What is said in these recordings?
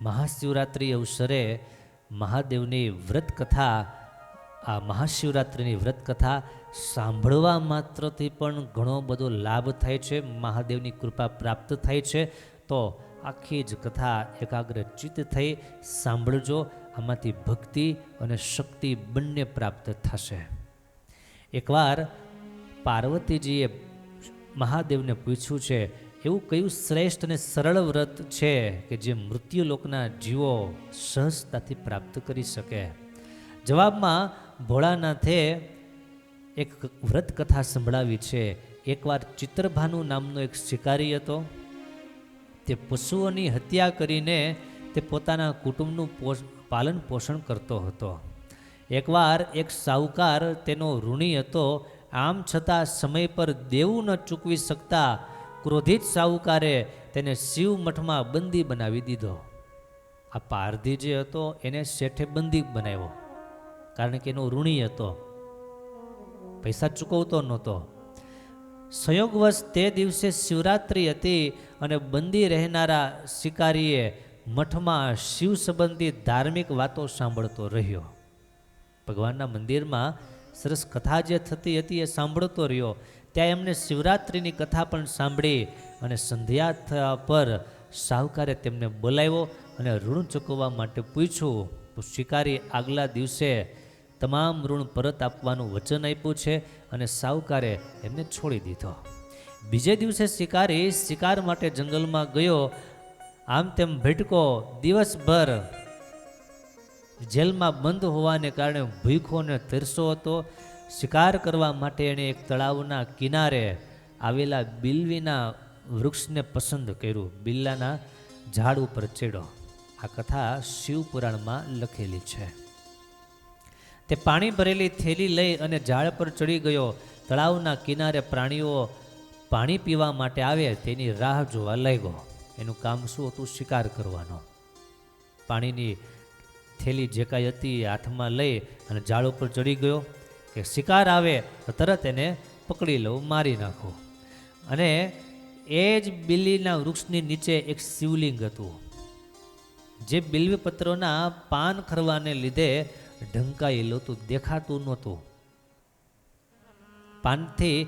મહાશિવરાત્રિ અવસરે મહાદેવની વ્રત કથા આ મહાશિવરાત્રિની વ્રત કથા સાંભળવા માત્રથી પણ ઘણો બધો લાભ થાય છે, મહાદેવની કૃપા પ્રાપ્ત થાય છે. તો આખી જ કથા એકાગ્ર ચિત્ત થઈ સાંભળજો, આમાંથી ભક્તિ અને શક્તિ બંને પ્રાપ્ત થશે. એકવાર પાર્વતીજીએ મહાદેવને પૂછ્યું છે એવું કયું શ્રેષ્ઠ અને સરળ વ્રત છે કે જે મૃત્યુલોકના જીવો સહજતાથી પ્રાપ્ત કરી શકે? જવાબમાં ભોળાનાથે એક વ્રત કથા સંભળાવી છે. એકવાર ચિત્રભાનુ નામનો એક શિકારી હતો. તે પશુઓની હત્યા કરીને તે પોતાના કુટુંબનું પોષ, પાલન પોષણ કરતો હતો. એકવાર એક સાહુકાર તેનો ઋણી હતો. આમ છતાં સમય પર દેવું ન ચૂકવી શકતા ક્રોધિત સાહુકારે તેને શિવ મઠમાં બંદી બનાવી દીધો. આ પારધી જે હતો, એને શેઠે બંદી બનાવ્યો. કારણ કે એનો ઋણી હતો. પૈસા ચૂકવતો નહોતો. સંયોગવશ તે દિવસે શિવરાત્રિ હતી અને બંદી રહેનારા શિકારીએ મઠમાં શિવ સંબંધી ધાર્મિક વાતો સાંભળતો રહ્યો. ભગવાનના મંદિરમાં સરસ કથા જે થતી હતી એ સાંભળતો રહ્યો. ત્યાં એમને શિવરાત્રિની કથા પણ સાંભળી અને સંધ્યા થયા પર સાહુકારે તેમને બોલાવ્યો અને ઋણ ચૂકવવા માટે પૂછ્યું, તો શિકારી આગલા દિવસે તમામ ઋણ પરત આપવાનું વચન આપ્યું છે અને સાહુકારે એમને છોડી દીધો. બીજે દિવસે શિકારી શિકાર માટે જંગલમાં ગયો. આમ તેમ ભટકો દિવસભર જેલમાં બંધ હોવાને કારણે ભૂખો અને તરસો હતો. શિકાર કરવા માટે એણે એક તળાવના કિનારે આવેલા બિલવીના વૃક્ષને પસંદ કર્યું. બિલ્લાના ઝાડ ઉપર ચડ્યો આ કથા શિવપુરાણમાં લખેલી છે. તે પાણી ભરેલી થેલી લઈ અને ઝાડ પર ચડી ગયો. તળાવના કિનારે પ્રાણીઓ પાણી પીવા માટે આવે તેની રાહ જોવા લાગ્યો. એનું કામ શું હતું? શિકાર કરવાનો. પાણીની થેલી જે કાંઈ હતી હાથમાં લઈ અને ઝાડ ઉપર ચડી ગયો. કે શિકાર આવે તો તરત એને પકડી લઉં, મારી નાખું. અને એ જ બિલીના વૃક્ષની નીચે એક શિવલિંગ હતું. જે બિલ્વીપત્રોના પાન ખરવાને લીધે ઢંકાયેલું હતું, દેખાતું નહોતું. પાનથી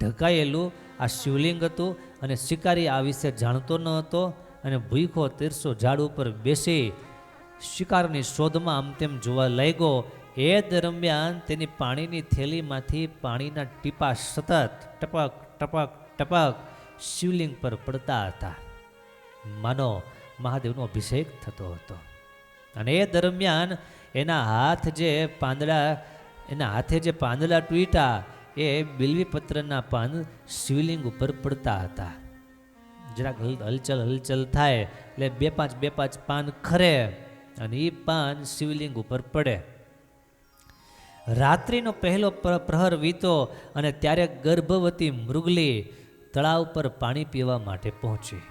ઢંકાયેલું આ શિવલિંગ હતું અને શિકારી આ વિશે જાણતો ન હતો અને ભૂખો તીરસો ઝાડ ઉપર બેસી શિકારની શોધમાં આમ તેમ જોવા લાગ્યો એ દરમિયાન તેની પાણીની થેલીમાંથી પાણીના ટીપા સતત ટપક ટપક ટપક શિવલિંગ પર પડતા હતા. માનો, મહાદેવનો અભિષેક થતો હતો. અને એ દરમિયાન એના હાથ જે પાંદડા, એના હાથે જે પાંદડા તૂટ્યા, એ બિલ્વીપત્રના પાન શિવલિંગ ઉપર પડતા હતા. જરાક હલ- હલચલ હલચલ થાય એટલે બે પાંચ બે પાંચ પાન ખરે અને એ પાન શિવલિંગ ઉપર પડે. રાત્રિનો પહેલો પ્ર- પ્રહર વીતો અને ત્યારે ગર્ભવતી મૃગલી તળાવ પર પાણી પીવા માટે પહોંચી.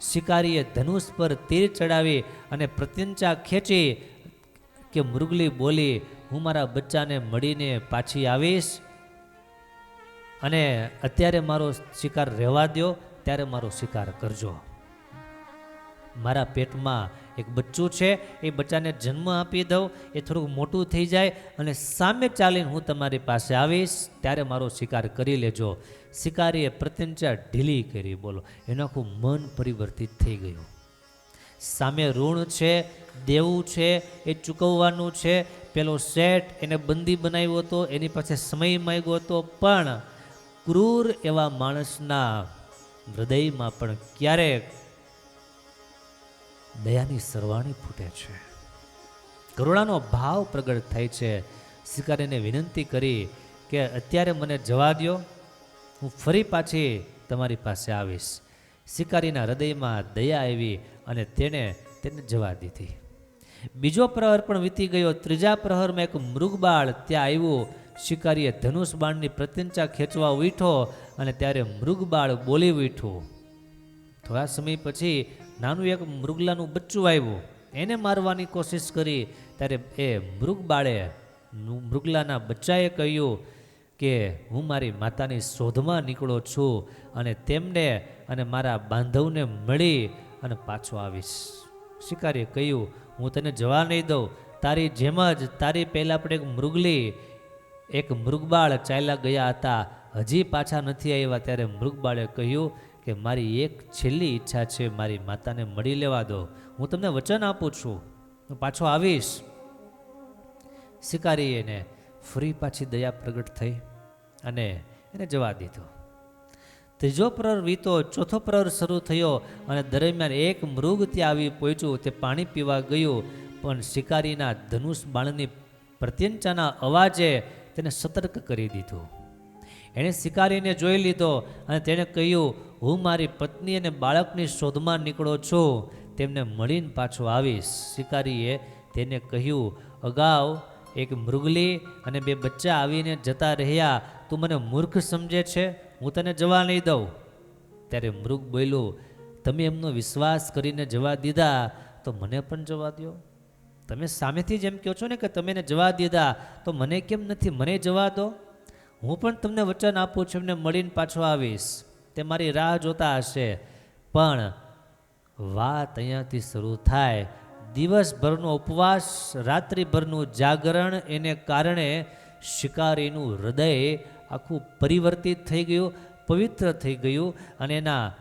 શિકારીએ ધનુષ પર તીર ચડાવી અને પ્રત્યંચા ખેંચી કે મૃગલી બોલી, હું મારા બચ્ચાને મળીને પાછી આવીશ અને અત્યારે મારો શિકાર રહેવા દ્યો, ત્યારે મારો શિકાર કરજો. મારા પેટમાં એક બચ્ચું છે, એ બચ્ચાને જન્મ આપી દઉં, એ થોડુંક મોટું થઈ જાય અને સામે ચાલીને હું તમારી પાસે આવીશ, ત્યારે મારો શિકાર કરી લેજો. શિકારીએ પ્રત્યંચા ઢીલી કરી, બોલો, એનું આખું મન પરિવર્તિત થઈ ગયું. સામે ઋણ છે, દેવું છે, એ ચૂકવવાનું છે, પેલો શેઠ એને બંદી બનાવ્યો હતો, એની પાસે સમય માંગ્યો હતો, પણ ક્રૂર એવા માણસના હૃદયમાં પણ ક્યારેક દયાની સરવાણી ફૂટે છે. કરુણાનો ભાવ પ્રગટ થાય છે. શિકારીને વિનંતી કરી કે અત્યારે મને જવા દ્યો. હું ફરી પાછી તમારી પાસે આવીશ. શિકારીના હૃદયમાં દયા આવી અને તેણે તેને જવા દીધી. બીજો પ્રહર પણ વીતી ગયો. ત્રીજા પ્રહરમાં એક મૃગબાળ ત્યાં આવ્યું. શિકારીએ ધનુષ બાણની પ્રત્યંચા ખેંચવા ઉઠો અને ત્યારે મૃગબાળ બોલી ઉઠ્યું. થોડા સમય પછી નાનું એક મૃગલાનું બચ્ચું આવ્યું. એને મારવાની કોશિશ કરી. ત્યારે એ મૃગબાળે મૃગલાના બચ્ચાએ કહ્યું કે, હું મારી માતાની શોધમાં નીકળો છું અને તેમને અને મારા બાંધવને મળી અને પાછો આવીશ. શિકારીએ કહ્યું, હું તને જવા નહીં દઉં. તારી જેમ જ, તારી પહેલાં પણ એક મૃગલી, એક મૃગબાળ ચાલ્યા ગયા હતા. હજી પાછા નથી આવ્યા. ત્યારે મૃગબાળે કહ્યું કે મારી એક છેલ્લી ઈચ્છા છે, મારી માતાને મળી લેવા દો. હું તમને વચન આપું છું. હું પાછો આવીશ. શિકારી એને ફરી પાછી દયા પ્રગટ થઈ અને એને જવા દીધો. ત્રીજો પ્રહર વીતો, ચોથો પ્રહર શરૂ થયો અને દરમિયાન એક મૃગ ત્યાં આવી પહોંચ્યું. તે પાણી પીવા ગયું, પણ શિકારીના ધનુષ બાણની પ્રત્યંચાના અવાજે તેને સતર્ક કરી દીધું. એણે શિકારીને જોઈ લીધો અને તેણે કહ્યું, હું મારી પત્ની અને બાળકની શોધમાં નીકળો છું. તેમને મળીને પાછો આવીશ. શિકારીએ તેને કહ્યું, અગાઉ એક મૃગલી અને બે બચ્ચા આવીને જતા રહ્યા. તું મને મૂર્ખ સમજે છે. હું તને જવા નહીં દઉં. ત્યારે મૃગ બોલ્યું, તમે એમનો વિશ્વાસ કરીને જવા દીધા. તો મને પણ જવા દો તમે સામેથી જેમ કહો છો ને કે તમે જવા દીધા. તો મને કેમ નથી? મને જવા દો. હું પણ તમને વચન આપું છું, એમને મળીને પાછો આવીશ. તે મારી રાહ જોતા હશે. પણ વાત અહીંયાથી શરૂ થાય. દિવસભરનો ઉપવાસ, રાત્રિભરનું જાગરણ, એને કારણે શિકારીનું હૃદય આખું પરિવર્તિત થઈ ગયું, પવિત્ર થઈ ગયું અને એના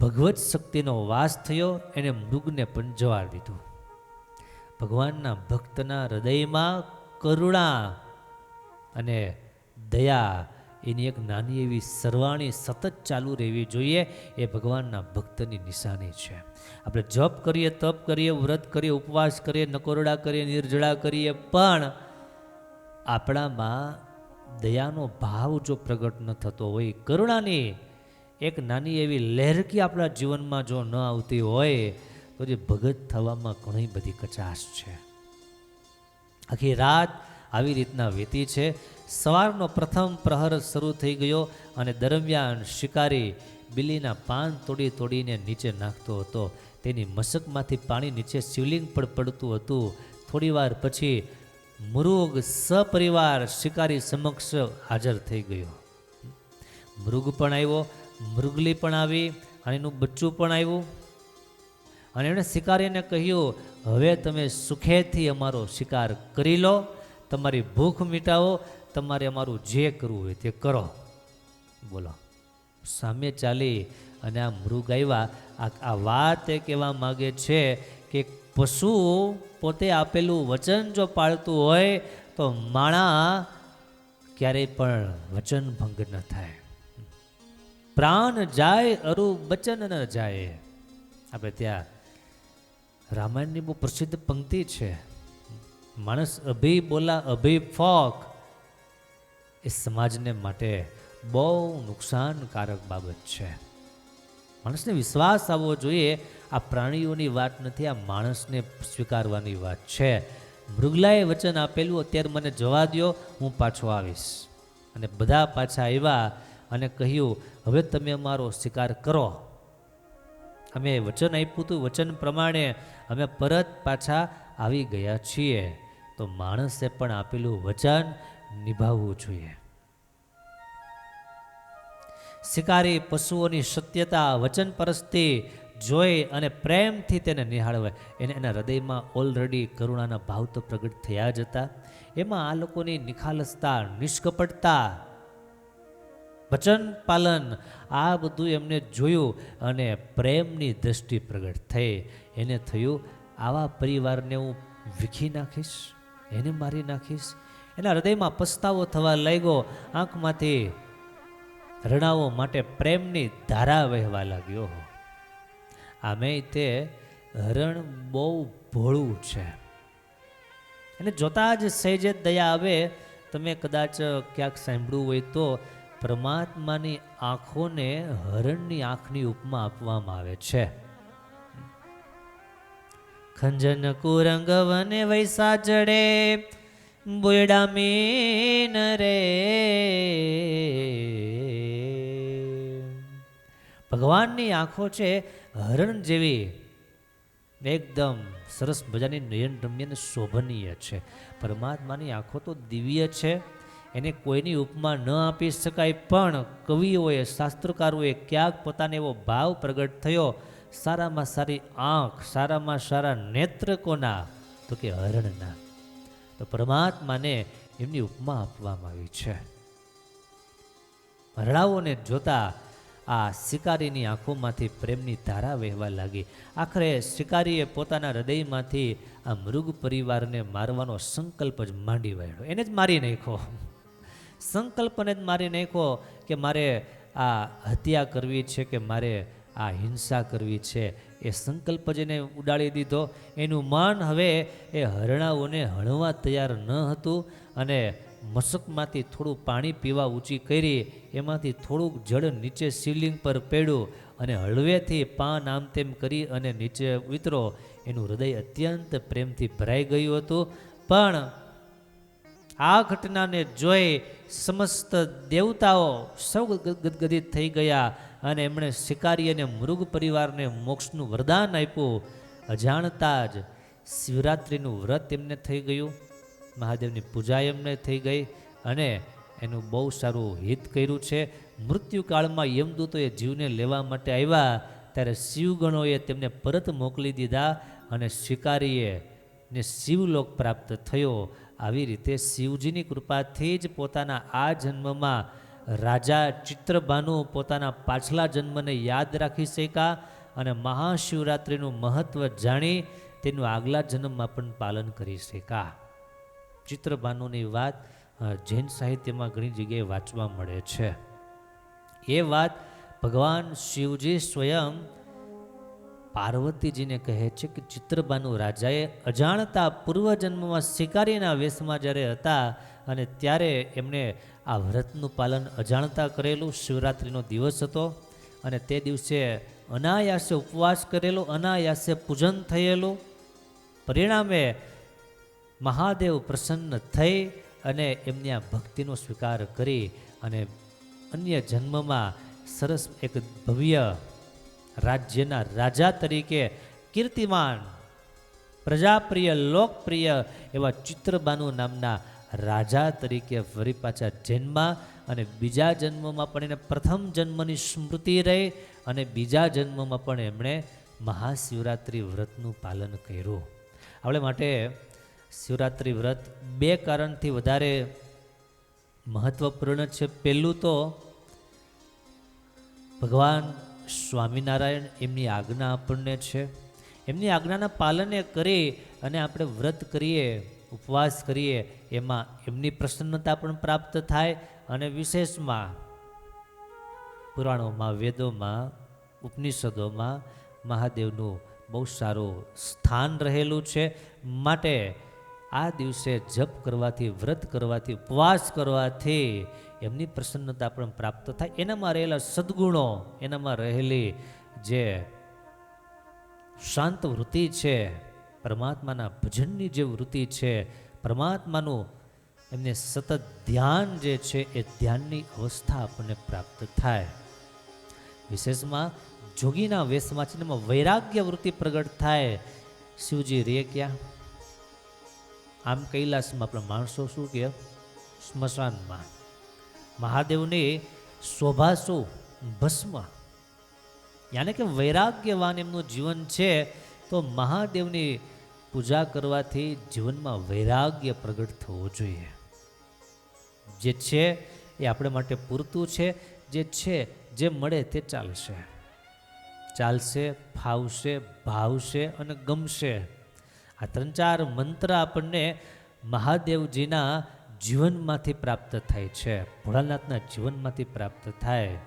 ભગવત શક્તિનો વાસ થયો, એને મૃગને પણ જવા દીધું. ભગવાનના ભક્તના હૃદયમાં કરુણા અને દયા એની એક નાની એવી સરવાણી સતત ચાલુ રહેવી જોઈએ એ ભગવાનના ભક્તની નિશાની છે. આપણે જપ કરીએ, તપ કરીએ, વ્રત કરીએ, ઉપવાસ કરીએ, નકોરડા કરીએ, નિર્જળા કરીએ, પણ આપણામાં દયાનો ભાવ જો પ્રગટ ન થતો હોય કરુણાની એક નાની એવી લહેરકી આપણા જીવનમાં જો ન આવતી હોય, તો જે ભગત થવામાં ઘણી બધી કચાશ છે. આખી રાત આવી રીતના વીતી છે. સવારનો પ્રથમ પ્રહર શરૂ થઈ ગયો અને દરમિયાન શિકારી બિલીના પાન તોડી તોડીને નીચે નાખતો હતો. તેની મશકમાંથી પાણી નીચે શિવલિંગ પર પડતું હતું. થોડીવાર પછી મૃગ સપરિવાર શિકારી સમક્ષ હાજર થઈ ગયો. મૃગ પણ આવ્યો, મૃગલી પણ આવી અને એનું બચ્ચું પણ આવ્યું. અને એણે શિકારીને કહ્યું, હવે તમે સુખેથી અમારો શિકાર કરી લો, તમારી ભૂખ મિટાવો તમારે અમારું જે કરવું હોય તે કરો. બોલો. સામે ચાલી અને આ મૃગ આવ્યા. આ વાત એ કહેવા માગે છે કે પશુ પોતે આપેલું વચન જો પાળતું હોય તો માણા ક્યારેય પણ વચન ભંગ ન થાય. પ્રાણ જાય અરુ વચન ન જાય. આપણે ત્યાં રામાયણની બહુ પ્રસિદ્ધ પંક્તિ છે. માણસ અભી બોલા અભી ફોક. એ સમાજને માટે બહુ નુકસાનકારક બાબત છે. માણસને વિશ્વાસ આવવો જોઈએ. આ પ્રાણીઓની વાત નથી, આ માણસને સ્વીકારવાની વાત છે. મૃગલાએ વચન આપેલું, અત્યારે મને જવા દો હું પાછો આવીશ. અને બધા પાછા આવ્યા અને કહ્યું, હવે તમે અમારો શિકાર કરો. અમે વચન આપ્યું હતું, વચન પ્રમાણે અમે પરત પાછા આવી ગયા છીએ. તો માણસે પણ આપેલું વચન નિભાવવું જોઈએ. શિકારી પશુઓની સત્યતા વચન પરસ્તી જોઈ અને પ્રેમથી તેને નિહાળવે. એને એના હૃદયમાં ઓલરેડી કરુણાના ભાવ તો પ્રગટ થયા જ હતા. એમાં આ લોકોની નિખાલસતા, નિષ્કપટતા, વચન પાલન, આ બધું એમને જોયું અને પ્રેમની દ્રષ્ટિ પ્રગટ થઈ. એને થયું, આવા પરિવારને હું વીખી નાખીશ, એને મારી નાખીશ એના હૃદયમાં પસ્તાવો થવા લાગ્યો. આંખમાંથી રણાવો માટે પ્રેમની ધારા વહેવા લાગ્યો. આમે તે હરણ બહુ ભોળું છે. એને જોતા જ સહેજે દયા આવે. તમે કદાચ ક્યાંક સાંભળ્યું હોય તો પરમાત્માની આંખોને હરણની આંખની ઉપમા આપવામાં આવે છે. ખંજન કુરંગ વને વૈસા જડે બોયડા મીન રે ભગવાનની આંખો છે હરણ જેવી. એકદમ સરસ મજાની નયન રમ્ય અને શોભનીય છે. પરમાત્માની આંખો તો દિવ્ય છે. એને કોઈની ઉપમા ન આપી શકાય, પણ કવિઓએ, શાસ્ત્રકારોએ ક્યાંક પોતાને એવો ભાવ પ્રગટ થયો, સારામાં સારી આંખ, સારામાં સારા નેત્ર કોના? તો કે, હરણના. તો પરમાત્માને એમની ઉપમા આપવામાં આવી છે. હરણાઓને જોતા આ શિકારીની આંખોમાંથી પ્રેમની ધારા વહેવા લાગી. આખરે શિકારીએ પોતાના હૃદયમાંથી આ મૃગ પરિવારને મારવાનો સંકલ્પ જ માંડી વાળ્યો. એને જ મારી નાખ્યો. સંકલ્પને જ મારી નાખ્યો કે મારે આ હત્યા કરવી છે કે મારે આ હિંસા કરવી છે. એ સંકલ્પ જેને ઉડાડી દીધો. એનું માન હવે એ હરણાઓને હણવા તૈયાર ન હતું અને મશકમાંથી થોડું પાણી પીવા ઊંચી કરી એમાંથી થોડુંક જળ નીચે સીલિંગ પર પડ્યું અને હળવેથી પાન આમ તેમ કરી અને નીચે ઉતરો. એનું હૃદય અત્યંત પ્રેમથી ભરાઈ ગયું હતું. પણ આ ઘટનાને જોઈ સમસ્ત દેવતાઓ સૌ ગદગદિત થઈ ગયા. અને એમણે શિકારી અને મૃગ પરિવારને મોક્ષનું વરદાન આપ્યું. અજાણતા જ શિવરાત્રિનું વ્રત એમને થઈ ગયું. મહાદેવની પૂજા એમને થઈ ગઈ અને એનું બહુ સારું હિત કર્યું છે. મૃત્યુકાળમાં યમદૂતોએ જીવને લેવા માટે આવ્યા ત્યારે શિવગણોએ તેમને પરત મોકલી દીધા અને શિકારીએ ને શિવલોક પ્રાપ્ત થયો. આવી રીતે શિવજીની કૃપાથી જ પોતાના આ જન્મમાં રાજા ચિત્રભાનુ પોતાના પાછલા જન્મને યાદ રાખી શક્યા અને મહાશિવરાત્રિનું મહત્ત્વ જાણી તેનું આગલા જન્મમાં પણ પાલન કરી શક્યા ચિત્રભાનુની વાત જૈન સાહિત્યમાં ઘણી જગ્યાએ વાંચવા મળે છે. એ વાત ભગવાન શિવજી સ્વયં પાર્વતીજીને કહે છે કે ચિત્રબાનુ રાજાએ અજાણતા પૂર્વજન્મમાં શિકારીના વેશમાં જ્યારે હતા અને ત્યારે એમણે આ વ્રતનું પાલન અજાણતા કરેલું શિવરાત્રિનો દિવસ હતો અને તે દિવસે અનાયાસે ઉપવાસ કરેલો, અનાયાસે પૂજન થયેલું. પરિણામે મહાદેવ પ્રસન્ન થઈ અને એમની આ ભક્તિનો સ્વીકાર કરી અને અન્ય જન્મમાં સરસ એક ભવ્ય રાજ્યના રાજા તરીકે કીર્તિમાન, પ્રજાપ્રિય, લોકપ્રિય એવા ચિત્રબાનુ નામના રાજા તરીકે ફરી પાછા જન્મા અને બીજા જન્મમાં પણ એને પ્રથમ જન્મની સ્મૃતિ રહી અને બીજા જન્મમાં પણ એમણે મહાશિવરાત્રિ વ્રતનું પાલન કર્યું. આપણે માટે શિવરાત્રિ વ્રત બે કારણથી વધારે મહત્વપૂર્ણ છે. પહેલું તો ભગવાન સ્વામિનારાયણ એમની આજ્ઞા આપણને છે. એમની આજ્ઞાના પાલને કરી અને આપણે વ્રત કરીએ ઉપવાસ કરીએ, એમાં એમની પ્રસન્નતા પણ પ્રાપ્ત થાય અને વિશેષમાં પુરાણોમાં, વેદોમાં, ઉપનિષદોમાં મહાદેવનું બહુ સારું સ્થાન રહેલું છે. માટે આ દિવસે જપ કરવાથી, વ્રત કરવાથી, ઉપવાસ કરવાથી એમની પ્રસન્નતા પણ પ્રાપ્ત થાય. એનામાં રહેલા સદગુણો, એનામાં રહેલી જે શાંત વૃત્તિ છે પરમાત્માના ભજનની જે વૃત્તિ છે, પરમાત્માનું એમને સતત ધ્યાન જે છે એ ધ્યાનની અવસ્થા આપણને પ્રાપ્ત થાય. વિશેષમાં જોગીના વેશમાં છે એમાં વૈરાગ્ય વૃત્તિ પ્રગટ થાય. શિવજી રે ક્યાં? આમ કૈલાસમાં આપણા માણસો શું કહે સ્મશાનમાં. મહાદેવની શોભા શું? ભસ્મ. યાને કે વૈરાગ્યવાન એમનું જીવન છે તો મહાદેવની પૂજા કરવાથી જીવનમાં વૈરાગ્ય પ્રગટ થવો જોઈએ. જે છે એ આપણે માટે પૂરતું છે, જે છે, જે મળે તે ચાલશે. ચાલશે, ફાવશે, ભાવશે અને ગમશે. આ ત્રણ ચાર મંત્ર આપણને મહાદેવજીના જીવનમાંથી પ્રાપ્ત થાય છે, ભોળાનાથના જીવનમાંથી પ્રાપ્ત થાય.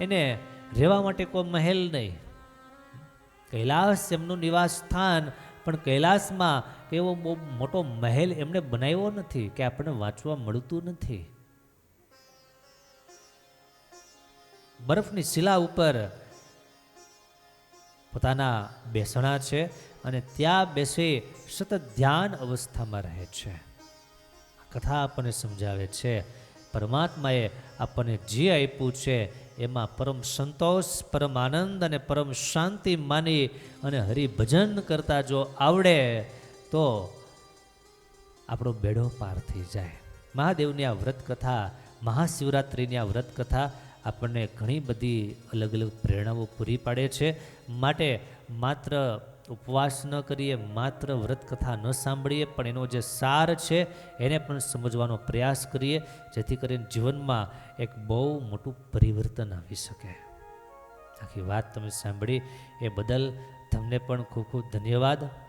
એને રહેવા માટે કોઈ મહેલ નહીં. કૈલાસ એમનું નિવાસ સ્થાન પણ કૈલાસમાં એવો બહુ મોટો મહેલ એમણે બનાવ્યો નથી કે આપણને વાંચવા મળતું નથી. બરફની શિલા ઉપર પોતાના બેસણા છે અને ત્યાં બેસી સતત ધ્યાન અવસ્થામાં રહે છે. કથા આપણને સમજાવે છે. પરમાત્માએ આપણને જે આપ્યું છે, એમાં પરમ સંતોષ, પરમ આનંદ અને પરમ શાંતિ માની અને હરિભજન કરતા જો આવડે, તો આપણો બેડો પાર થઈ જાય. મહાદેવની આ વ્રત કથા મહાશિવરાત્રિની આ વ્રત કથા આપણને ઘણી બધી અલગ અલગ પ્રેરણાઓ પૂરી પાડે છે. માટે માત્ર ઉપવાસ ન કરીએ, માત્ર વ્રત કથા ન સાંભળીએ, પણ એનો જે સાર છે, એને પણ સમજવાનો પ્રયાસ કરીએ, જેથી કરીને જીવનમાં એક બહુ મોટું પરિવર્તન આવી શકે. આખી વાત તમે સાંભળી, એ બદલ તમને પણ ખૂબ ખૂબ ધન્યવાદ.